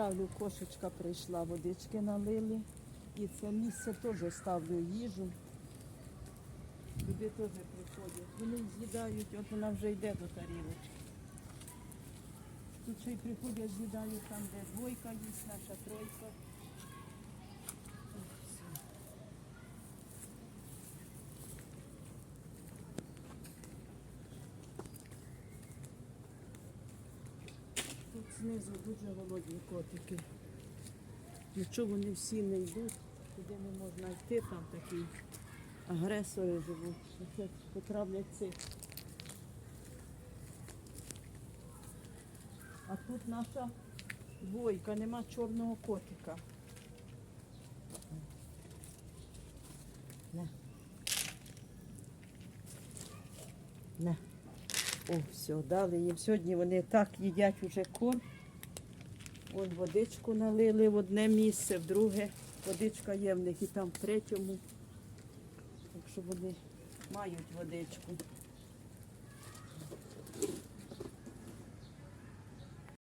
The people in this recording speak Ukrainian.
ставлю кошечка прийшла, водички налили. І це місце теж ставлю їжу. Туди теж приходять. Вони з'їдають, от вона вже йде до тарілочки. Тут ще й приходять, з'їдають там, де двойка є, наша тройка. Ось все. Тут знизу дуже голодні котики. Якщо вони всі не йдуть, туди не можна йти, там такі агресори живуть, це потравлять цих. А тут наша двойка, нема чорного котика. На. На. О, все, дали їм. Сьогодні вони так їдять уже корм. Вон водичку налили в одне місце, в друге. Водичка є в них і там в третьому. Так що вони мають водичку.